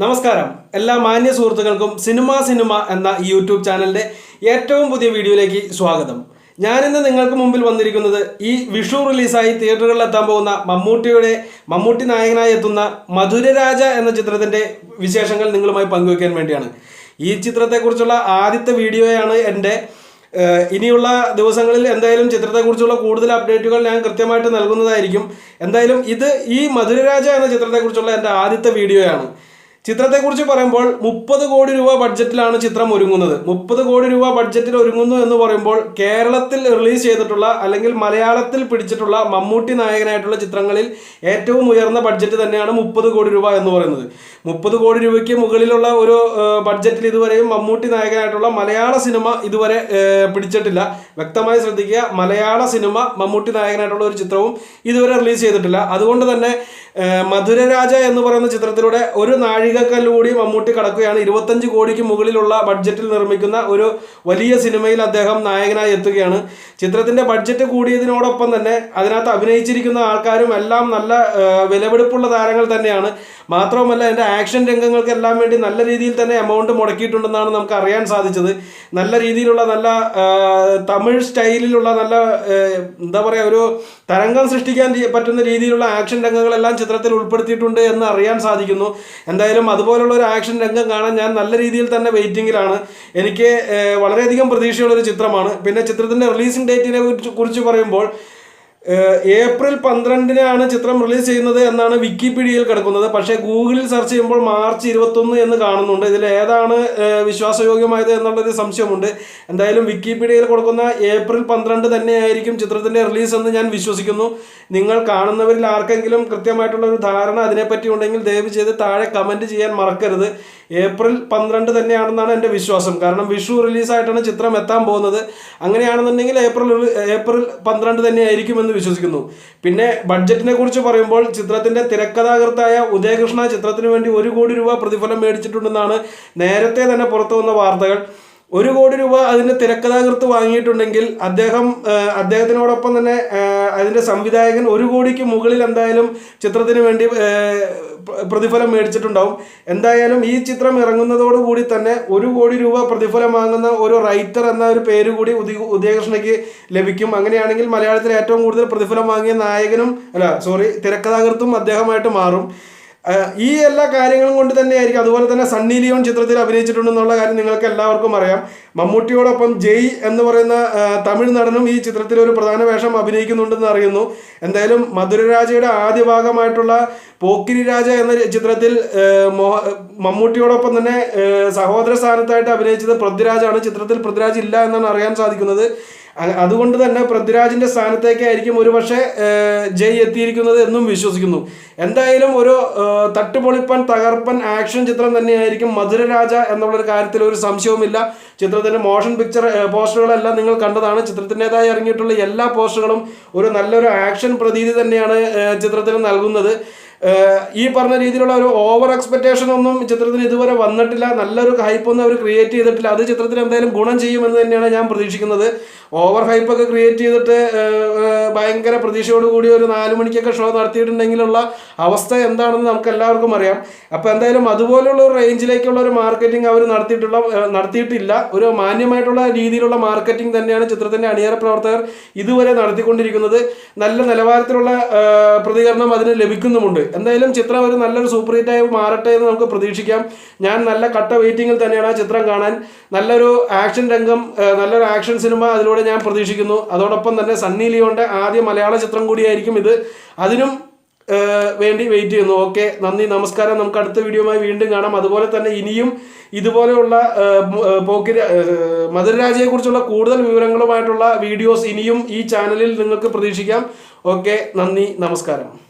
നമസ്കാരം. എല്ലാ മാന്യ സുഹൃത്തുക്കൾക്കും സിനിമ സിനിമ എന്ന യൂട്യൂബ് ചാനലിന്റെ ഏറ്റവും പുതിയ വീഡിയോയിലേക്ക് സ്വാഗതം. ഞാനിന്ന് നിങ്ങൾക്ക് മുമ്പിൽ വന്നിരിക്കുന്നത് ഈ വിഷു റിലീസായി തിയേറ്ററുകളിൽ എത്താൻ പോകുന്ന മമ്മൂട്ടിയുടെ മമ്മൂട്ടി നായകനായി എത്തുന്ന മധുരരാജ എന്ന ചിത്രത്തിന്റെ വിശേഷങ്ങൾ നിങ്ങളുമായി പങ്കുവയ്ക്കാൻ വേണ്ടിയാണ്. ഈ ചിത്രത്തെക്കുറിച്ചുള്ള ആദ്യത്തെ വീഡിയോയാണ് എന്റെ ഇനിയുള്ള ദിവസങ്ങളിൽ എന്തായാലും ചിത്രത്തെക്കുറിച്ചുള്ള കൂടുതൽ അപ്ഡേറ്റുകൾ ഞാൻ കൃത്യമായിട്ട് നൽകുന്നതായിരിക്കും. എന്തായാലും ഇത് ഈ മധുരരാജ എന്ന ചിത്രത്തെക്കുറിച്ചുള്ള എന്റെ ആദ്യത്തെ വീഡിയോയാണ്. ചിത്രത്തെക്കുറിച്ച് പറയുമ്പോൾ മുപ്പത് കോടി രൂപ ബഡ്ജറ്റിലാണ് ചിത്രം ഒരുങ്ങുന്നത്. മുപ്പത് കോടി രൂപ ബഡ്ജറ്റിൽ ഒരുങ്ങുന്നു എന്ന് പറയുമ്പോൾ കേരളത്തിൽ റിലീസ് ചെയ്തിട്ടുള്ള അല്ലെങ്കിൽ മലയാളത്തിൽ പിടിച്ചിട്ടുള്ള മമ്മൂട്ടി നായകനായിട്ടുള്ള ചിത്രങ്ങളിൽ ഏറ്റവും ഉയർന്ന ബഡ്ജറ്റ് തന്നെയാണ് മുപ്പത് കോടി രൂപ എന്ന് പറയുന്നത്. മുപ്പത് കോടി രൂപയ്ക്ക് മുകളിലുള്ള ഒരു ബഡ്ജറ്റിൽ ഇതുവരെയും മമ്മൂട്ടി നായകനായിട്ടുള്ള മലയാള സിനിമ ഇതുവരെ പിടിച്ചിട്ടില്ല. വ്യക്തമായി ശ്രദ്ധിക്കുക മലയാള സിനിമ മമ്മൂട്ടി നായകനായിട്ടുള്ള ഒരു ചിത്രവും ഇതുവരെ റിലീസ് ചെയ്തിട്ടില്ല. അതുകൊണ്ട് തന്നെ മധുരരാജ എന്ന് പറയുന്ന ചിത്രത്തിലൂടെ ഒരു നാഴികക്കല്ലുകൂടി മമ്മൂട്ടി കടക്കുകയാണ്. ഇരുപത്തഞ്ച് കോടിക്ക് മുകളിലുള്ള ബഡ്ജറ്റിൽ നിർമ്മിക്കുന്ന ഒരു വലിയ സിനിമയിൽ അദ്ദേഹം നായകനായി എത്തുകയാണ്. ചിത്രത്തിന്റെ ബഡ്ജറ്റ് കൂടിയതിനോടൊപ്പം തന്നെ അതിനകത്ത് അഭിനയിച്ചിരിക്കുന്ന ആൾക്കാരും എല്ലാം നല്ല വിലപിടിപ്പുള്ള താരങ്ങൾ തന്നെയാണ്. മാത്രവുമല്ല എന്റെ ആക്ഷൻ രംഗങ്ങൾക്കെല്ലാം വേണ്ടി നല്ല രീതിയിൽ തന്നെ എമൗണ്ട് മുടക്കിയിട്ടുണ്ടെന്നാണ് നമുക്ക് അറിയാൻ സാധിച്ചത്. നല്ല രീതിയിലുള്ള നല്ല തമിഴ് സ്റ്റൈലിലുള്ള നല്ല എന്താ പറയുക ഒരു തരംഗം സൃഷ്ടിക്കാൻ പറ്റുന്ന രീതിയിലുള്ള ആക്ഷൻ രംഗങ്ങളെല്ലാം ചിത്രത്തിൽ ഉൾപ്പെടുത്തിയിട്ടുണ്ട് എന്ന് അറിയാൻ സാധിക്കുന്നു. എന്തായാലും അതുപോലുള്ള ഒരു ആക്ഷൻ രംഗം കാണാൻ ഞാൻ നല്ല രീതിയിൽ തന്നെ വെയിറ്റിംഗിലാണ് എനിക്ക് വളരെയധികം പ്രതീക്ഷയുള്ള ഒരു ചിത്രമാണ്. പിന്നെ ചിത്രത്തിന്റെ റിലീസിംഗ് ഡേറ്റിനെ കുറിച്ച് പറയുമ്പോൾ ഏപ്രിൽ പന്ത്രണ്ടിനാണ് ചിത്രം റിലീസ് ചെയ്യുന്നത് എന്നാണ് വിക്കിപീഡിയയിൽ കിടക്കുന്നത്. പക്ഷേ ഗൂഗിളിൽ സെർച്ച് ചെയ്യുമ്പോൾ മാർച്ച് ഇരുപത്തൊന്ന് എന്ന് കാണുന്നുണ്ട്. ഇതിൽ ഏതാണ് വിശ്വാസയോഗ്യമായത് എന്നുള്ളൊരു സംശയമുണ്ട്. എന്തായാലും വിക്കിപീഡിയയിൽ കൊടുക്കുന്ന ഏപ്രിൽ പന്ത്രണ്ട് തന്നെയായിരിക്കും ചിത്രത്തിന്റെ റിലീസ് എന്ന് ഞാൻ വിശ്വസിക്കുന്നു. നിങ്ങൾ കാണുന്നവരിൽ ആർക്കെങ്കിലും കൃത്യമായിട്ടുള്ള ഒരു ധാരണ അതിനെപ്പറ്റി ഉണ്ടെങ്കിൽ ദയവ് ചെയ്ത് താഴെ കമന്റ് ചെയ്യാൻ മറക്കരുത്. ഏപ്രിൽ പന്ത്രണ്ട് തന്നെയാണെന്നാണ് എന്റെ വിശ്വാസം. കാരണം വിഷു റിലീസായിട്ടാണ് ചിത്രം എത്താൻ പോകുന്നത്. അങ്ങനെയാണെന്നുണ്ടെങ്കിൽ ഏപ്രിൽ ഏപ്രിൽ പന്ത്രണ്ട് തന്നെയായിരിക്കും എന്ന് വിശ്വസിക്കുന്നു. പിന്നെ ബഡ്ജറ്റിനെ കുറിച്ച് പറയുമ്പോൾ ചിത്രത്തിന്റെ തിരക്കഥാകൃത്തായ ഉദയകൃഷ്ണ ചിത്രത്തിന് വേണ്ടി ഒരു കോടി രൂപ പ്രതിഫലം മേടിച്ചിട്ടുണ്ടെന്നാണ് നേരത്തെ തന്നെ പുറത്തു വന്ന വാർത്തകൾ. ഒരു കോടി രൂപ അതിന്റെ തിരക്കഥാകൃത്ത് വാങ്ങിയിട്ടുണ്ടെങ്കിൽ അദ്ദേഹം അദ്ദേഹത്തിനോടൊപ്പം തന്നെ അതിന്റെ സംവിധായകൻ ഒരു കോടിക്ക് മുകളിൽ എന്തായാലും ചിത്രത്തിന് വേണ്ടി പ്രതിഫലം മേടിച്ചിട്ടുണ്ടാവും. എന്തായാലും ഈ ചിത്രം ഇറങ്ങുന്നതോടുകൂടി തന്നെ ഒരു കോടി രൂപ പ്രതിഫലം വാങ്ങുന്ന ഒരു റൈറ്റർ എന്ന ഒരു പേര് കൂടി ഉദയ ഉദയകൃഷ്ണയ്ക്ക് ലഭിക്കും. അങ്ങനെയാണെങ്കിൽ മലയാളത്തിൽ ഏറ്റവും കൂടുതൽ പ്രതിഫലം വാങ്ങിയ നായകനും അല്ല സോറി തിരക്കഥാകൃത്തും അദ്ദേഹമായിട്ട് മാറും. ഈ എല്ലാ കാര്യങ്ങളും കൊണ്ട് തന്നെയായിരിക്കും. അതുപോലെ തന്നെ സണ്ണി ലിയോൺ ചിത്രത്തിൽ അഭിനയിച്ചിട്ടുണ്ടെന്നുള്ള കാര്യം നിങ്ങൾക്ക് എല്ലാവർക്കും അറിയാം. മമ്മൂട്ടിയോടൊപ്പം ജയ് എന്ന് പറയുന്ന തമിഴ് നടനും ഈ ചിത്രത്തിൽ ഒരു പ്രധാന വേഷം അഭിനയിക്കുന്നുണ്ടെന്ന് അറിയുന്നു. എന്തായാലും മധുരരാജയുടെ ആദ്യ ഭാഗമായിട്ടുള്ള പോക്കിരി രാജ എന്ന ചിത്രത്തിൽ മമ്മൂട്ടിയോടൊപ്പം തന്നെ സഹോദര സ്ഥാനത്തായിട്ട് അഭിനയിച്ചത് പൃഥ്വിരാജാണ്. ചിത്രത്തിൽ പൃഥ്വിരാജ് ഇല്ല എന്നാണ് അറിയാൻ സാധിക്കുന്നത്. അതുകൊണ്ട് തന്നെ പൃഥ്വിരാജിന്റെ സ്ഥാനത്തേക്കായിരിക്കും ഒരുപക്ഷെ ജയ് എത്തിയിരിക്കുന്നത് എന്നും വിശ്വസിക്കുന്നു. എന്തായാലും ഒരു തട്ടുപൊളിപ്പൻ തകർപ്പൻ ആക്ഷൻ ചിത്രം തന്നെയായിരിക്കും മധുരരാജ എന്നുള്ളൊരു കാര്യത്തിൽ ഒരു സംശയവുമില്ല. ചിത്രത്തിന്റെ മോഷൻ പിക്ചർ പോസ്റ്ററുകളെല്ലാം നിങ്ങൾ കണ്ടതാണ്. ചിത്രത്തിന്റെതായി ഇറങ്ങിയിട്ടുള്ള എല്ലാ പോസ്റ്ററുകളും ഒരു നല്ലൊരു ആക്ഷൻ പ്രതീതി തന്നെയാണ് ചിത്രത്തിന് നൽകുന്നത്. ഈ പറഞ്ഞ രീതിയിലുള്ള ഒരു ഓവർ എക്സ്പെക്റ്റേഷൻ ഒന്നും ചിത്രത്തിന് ഇതുവരെ വന്നിട്ടില്ല. നല്ലൊരു ഹൈപ്പ് ഒന്നും അവർ ക്രിയേറ്റ് ചെയ്തിട്ടില്ല. അത് ചിത്രത്തിന് എന്തായാലും ഗുണം ചെയ്യുമെന്ന് തന്നെയാണ് ഞാൻ പ്രതീക്ഷിക്കുന്നത്. ഓവർ ഹൈപ്പൊക്കെ ക്രിയേറ്റ് ചെയ്തിട്ട് ഭയങ്കര പ്രതീക്ഷയോടുകൂടി ഒരു നാല് മണിക്കൊക്കെ ഷോ നടത്തിയിട്ടുണ്ടെങ്കിലുള്ള അവസ്ഥ എന്താണെന്ന് നമുക്ക് എല്ലാവർക്കും അറിയാം. അപ്പോൾ എന്തായാലും അതുപോലുള്ള ഒരു റേഞ്ചിലേക്കുള്ള ഒരു മാർക്കറ്റിംഗ് അവർ നടത്തിയിട്ടുള്ള നടത്തിയിട്ടില്ല. ഒരു മാന്യമായിട്ടുള്ള രീതിയിലുള്ള മാർക്കറ്റിംഗ് തന്നെയാണ് ചിത്രത്തിന്റെ അണിയറ പ്രവർത്തകർ ഇതുവരെ നടത്തിക്കൊണ്ടിരിക്കുന്നത്. നല്ല നിലവാരത്തിലുള്ള പ്രതികരണം അതിന് ലഭിക്കുന്നുമുണ്ട്. എന്തായാലും ചിത്രം ഒരു നല്ലൊരു സൂപ്പർ ഹിറ്റായി മാറട്ടെ എന്ന് നമുക്ക് പ്രതീക്ഷിക്കാം. ഞാൻ നല്ല കട്ട വെയിറ്റിംഗിൽ തന്നെയാണ് ആ ചിത്രം കാണാൻ. നല്ലൊരു ആക്ഷൻ രംഗം നല്ലൊരു ആക്ഷൻ സിനിമ അതിലൂടെ ഞാൻ പ്രതീക്ഷിക്കുന്നു. അതോടൊപ്പം തന്നെ സണ്ണി ലിയോന്റെ ആദ്യ മലയാള ചിത്രം കൂടിയായിരിക്കും ഇത്. അതിനും വേണ്ടി വെയിറ്റ് ചെയ്യുന്നു. ഓക്കെ നന്ദി നമസ്കാരം. നമുക്ക് അടുത്ത വീഡിയോയുമായി വീണ്ടും കാണാം. അതുപോലെ തന്നെ ഇനിയും ഇതുപോലെയുള്ള പോക്കിര മു- ഏഹ്, പോക്കിരി ഏഹ്, മധുരരാജയെ കുറിച്ചുള്ള കൂടുതൽ വിവരങ്ങളുമായിട്ടുള്ള വീഡിയോസ് ഇനിയും ഈ ചാനലിൽ നിങ്ങൾക്ക് പ്രതീക്ഷിക്കാം. ഓക്കെ നന്ദി നമസ്കാരം.